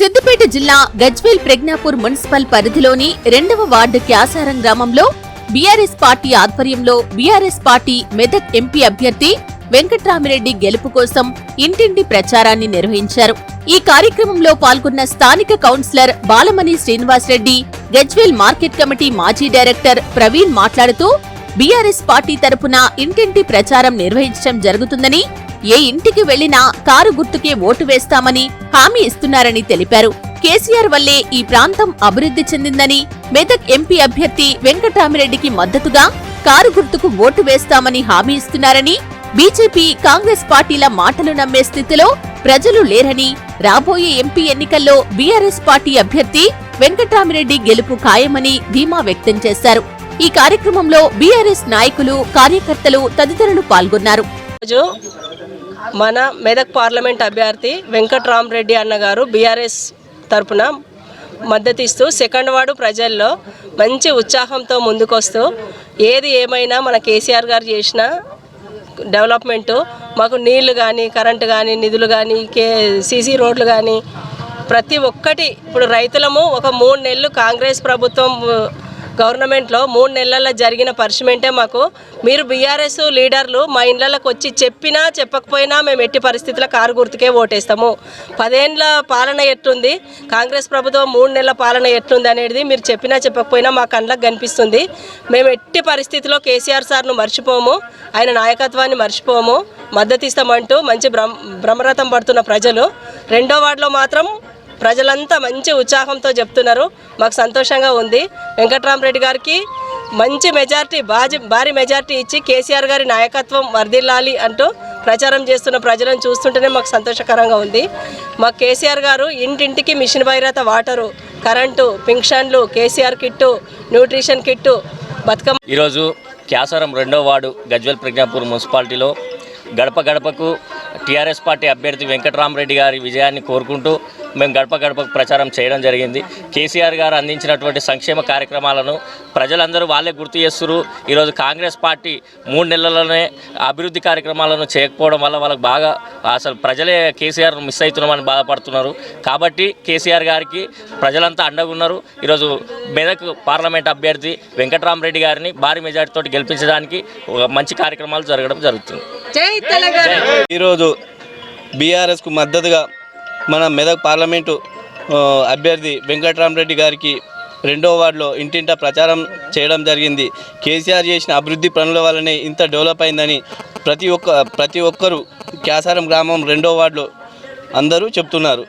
సిద్దిపేట జిల్లా గజ్వేల్ ప్రజ్ఞాపూర్ మున్సిపల్ పరిధిలోని రెండవ వార్డు క్యాసారం గ్రామంలో బీఆర్ఎస్ పార్టీ ఆధ్వర్యంలో బీఆర్ఎస్ పార్టీ మెదక్ ఎంపీ అభ్యర్థి వెంకట్రామిరెడ్డి గెలుపు కోసం ఇంటింటి ప్రచారాన్ని నిర్వహించారు. ఈ కార్యక్రమంలో పాల్గొన్న స్థానిక councillor Balamani Srinivasareddy Gajwel market committee మాజీ డైరెక్టర్ ప్రవీణ్ మాట్లాడుతూ బీఆర్ఎస్ పార్టీ తరపున ఇంటింటి ప్రచారం నిర్వహించడం జరుగుతుందని ఏ ఇంటికి వెళ్ళినా కారు గుర్తుకే ఓటు వేస్తామని హామీ ఇస్తున్నారని తెలిపారు. కేసీఆర్ వల్లే ఈ ప్రాంతం అభివృద్ధి చెందిందని మెదక్ ఎంపీ అభ్యర్థి వెంకటరామిరెడ్డికి మద్దతుగా కారు గుర్తుకు ఓటు వేస్తామని హామీ ఇస్తున్నారని బీజేపీ కాంగ్రెస్ పార్టీల మాటలు నమ్మే స్థితిలో ప్రజలు లేరని రాబోయే ఎంపీ ఎన్నికల్లో బీఆర్ఎస్ పార్టీ అభ్యర్థి వెంకట్రామిరెడ్డి గెలుపు ఖాయమని ధీమా వ్యక్తం చేశారు. ఈ కార్యక్రమంలో బీఆర్ఎస్ నాయకులు కార్యకర్తలు తదితరులు పాల్గొన్నారు. మన మెదక్ పార్లమెంట్ అభ్యర్థి వెంకట్రామరెడ్డి అన్నగారు బీఆర్ఎస్ తరపున మద్దతిస్తూ సెకండ్ వార్డు ప్రజల్లో మంచి ఉత్సాహంతో ముందుకొస్తూ ఏది ఏమైనా మన కేసీఆర్ గారు చేసిన డెవలప్మెంటు మాకు నీళ్ళు కానీ కరెంటు కానీ నిధులు కానీ కే సీసీ రోడ్లు కానీ ప్రతి ఒక్కటి ఇప్పుడు రైతులము ఒక మూడు నెలలు కాంగ్రెస్ ప్రభుత్వం గవర్నమెంట్లో మూడు నెలల్లో జరిగిన పరిశ్రమంటే మాకు మీరు బీఆర్ఎస్ లీడర్లు మా ఇళ్ళకి వచ్చి చెప్పినా చెప్పకపోయినా మేము ఎట్టి పరిస్థితుల్లో కారు గుర్తుకే ఓటేస్తాము. పదేండ్ల పాలన ఎట్లుంది? కాంగ్రెస్ ప్రభుత్వం మూడు నెలల పాలన ఎట్లుంది అనేది మీరు చెప్పినా చెప్పకపోయినా మా కళ్ళకు కనిపిస్తుంది. మేము ఎట్టి పరిస్థితిలో కేసీఆర్ సార్ను మర్చిపోము ఆయన నాయకత్వాన్ని మర్చిపోము. మద్దతు ఇస్తామంటూ మంచి భ్రమరథం పడుతున్న ప్రజలు. రెండో వార్డులో మాత్రం ప్రజలంతా మంచి ఉత్సాహంతో చెప్తున్నారు. మాకు సంతోషంగా ఉంది. వెంకట్రామరెడ్డి గారికి మంచి మెజార్టీ బాజీ భారీ మెజార్టీ ఇచ్చి కేసీఆర్ గారి నాయకత్వం వర్ధిల్లాలి అంటూ ప్రచారం చేస్తున్న ప్రజలను చూస్తుంటేనే మాకు సంతోషకరంగా ఉంది. మా కేసీఆర్ గారు ఇంటింటికి మిషన్ భైరత వాటరు కరెంటు పింఛన్లు KCR kit nutrition kit Bathukamma ఈరోజు క్యాసారం రెండో వార్డు గజ్వల్ ప్రజ్ఞాపూర్ మున్సిపాలిటీలో గడప గడపకు టీఆర్ఎస్ పార్టీ అభ్యర్థి వెంకటరామరెడ్డి గారి విజయాన్ని కోరుకుంటూ మేము గడప గడపకు ప్రచారం చేయడం జరిగింది. కేసీఆర్ గారు అందించినటువంటి సంక్షేమ కార్యక్రమాలను ప్రజలందరూ వాళ్ళే గుర్తు చేస్తున్నారు. ఈరోజు కాంగ్రెస్ పార్టీ మూడు నెలల్లోనే అభివృద్ధి కార్యక్రమాలను చేయకపోవడం వల్ల వాళ్ళకి బాగా అసలు ప్రజలే కేసీఆర్ మిస్ అవుతున్నామని బాధపడుతున్నారు. కాబట్టి కేసీఆర్ గారికి ప్రజలంతా అండగా ఉన్నారు. ఈరోజు మెదక్ పార్లమెంట్ అభ్యర్థి వెంకటరామరెడ్డి గారిని భారీ మెజార్టీతో గెలిపించడానికి ఒక మంచి కార్యక్రమాలు జరగడం జరుగుతుంది. ఈరోజు బీఆర్ఎస్కు మద్దతుగా మన మెదక్ పార్లమెంటు అభ్యర్థి వెంకటరామరెడ్డి గారికి రెండో వార్డులో ఇంటింటా ప్రచారం చేయడం జరిగింది. కేసీఆర్ చేసిన అభివృద్ధి పనుల వల్లనే ఇంత డెవలప్ అయిందని ప్రతి ఒక్క ప్రతి ఒక్కరూ క్యాసారం గ్రామం రెండో వార్డులో అందరూ చెప్తున్నారు.